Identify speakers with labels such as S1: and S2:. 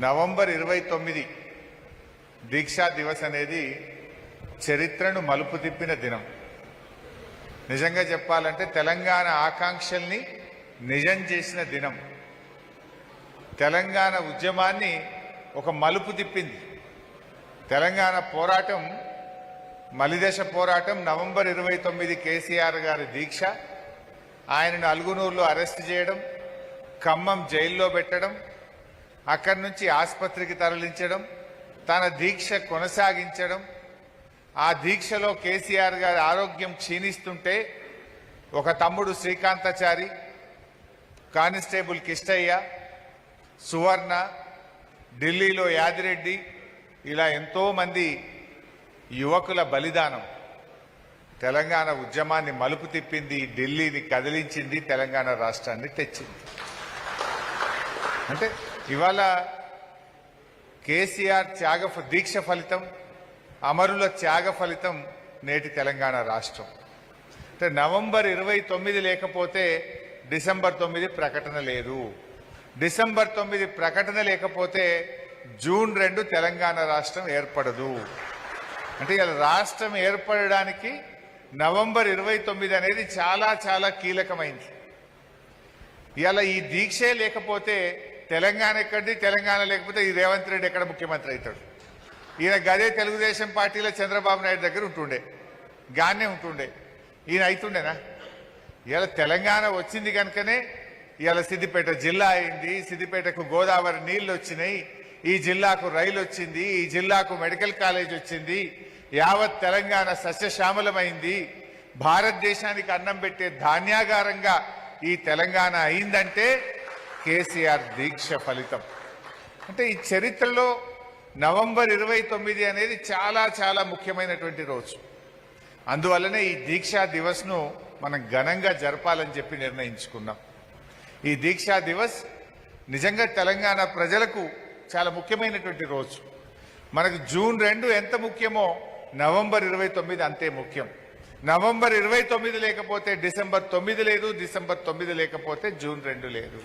S1: November ఇరవై తొమ్మిది దీక్షా దివస్ అనేది చరిత్రను మలుపు తిప్పిన దినం. నిజంగా చెప్పాలంటే తెలంగాణ ఆకాంక్షల్ని నిజం చేసిన దినం. తెలంగాణ ఉద్యమాన్ని ఒక మలుపు తిప్పింది. తెలంగాణ పోరాటం మలిదశ పోరాటం నవంబర్ ఇరవై తొమ్మిది కేసీఆర్ గారి దీక్ష ఆయనను అలుగునూరులో అరెస్ట్ చేయడం ఖమ్మం జైల్లో పెట్టడం అక్కడి నుంచి ఆసుపత్రికి తరలించడం తన దీక్ష కొనసాగించడం. ఆ దీక్షలో కేసీఆర్ గారి ఆరోగ్యం క్షీణిస్తుంటే ఒక తమ్ముడు శ్రీకాంతాచారి కానిస్టేబుల్ కిష్టయ్య సువర్ణ ఢిల్లీలో యాదిరెడ్డి ఇలా ఎంతోమంది యువకుల బలిదానం. తెలంగాణ ఉద్యమాన్ని మలుపు తిప్పింది ఢిల్లీని కదిలించింది తెలంగాణ రాష్ట్రాన్ని తెచ్చింది. అంటే ఇవాళ కేసీఆర్ త్యాగ దీక్ష ఫలితం అమరుల త్యాగ ఫలితం నేటి తెలంగాణ రాష్ట్రం. అంటే నవంబర్ ఇరవై తొమ్మిది లేకపోతే డిసెంబర్ తొమ్మిది ప్రకటన లేదు. డిసెంబర్ తొమ్మిది ప్రకటన లేకపోతే జూన్ రెండు తెలంగాణ రాష్ట్రం ఏర్పడదు. అంటే ఇలా రాష్ట్రం ఏర్పడడానికి నవంబర్ ఇరవై తొమ్మిది అనేది చాలా చాలా కీలకమైంది. ఇలా ఈ దీక్షే లేకపోతే తెలంగాణ ఎక్కడిది? తెలంగాణ లేకపోతే ఈ రేవంత్ రెడ్డి ఎక్కడ ముఖ్యమంత్రి అవుతాడు? ఈయన గదే తెలుగుదేశం పార్టీలో చంద్రబాబు నాయుడు దగ్గర ఉంటుండే. గానే ఉంటుండే. ఈయన అవుతుండేనా ఇలా తెలంగాణ వచ్చింది కనుకనే ఇలా సిద్దిపేట జిల్లా అయింది. సిద్దిపేటకు గోదావరి నీళ్ళు వచ్చినాయి. ఈ జిల్లాకు రైలు వచ్చింది. ఈ జిల్లాకు మెడికల్ కాలేజ్ వచ్చింది. యావత్ తెలంగాణ సస్యశ్యామలమైంది. భారతదేశానికి అన్నం పెట్టే ధాన్యాగారంగా ఈ తెలంగాణ అయిందంటే కేసీఆర్ దీక్ష ఫలితం. అంటే ఈ చరిత్రలో నవంబర్ ఇరవై తొమ్మిది అనేది చాలా చాలా ముఖ్యమైనటువంటి రోజు. అందువల్లనే ఈ దీక్షా దివస్ను మనం ఘనంగా జరపాలని చెప్పి నిర్ణయించుకున్నాం. ఈ దీక్షా దివస్ నిజంగా తెలంగాణ ప్రజలకు చాలా ముఖ్యమైనటువంటి రోజు. మనకు జూన్ రెండు ఎంత ముఖ్యమో నవంబర్ ఇరవై తొమ్మిది అంతే ముఖ్యం. నవంబర్ ఇరవై తొమ్మిది లేకపోతే డిసెంబర్ తొమ్మిది లేదు డిసెంబర్ తొమ్మిది లేకపోతే జూన్ రెండు లేదు.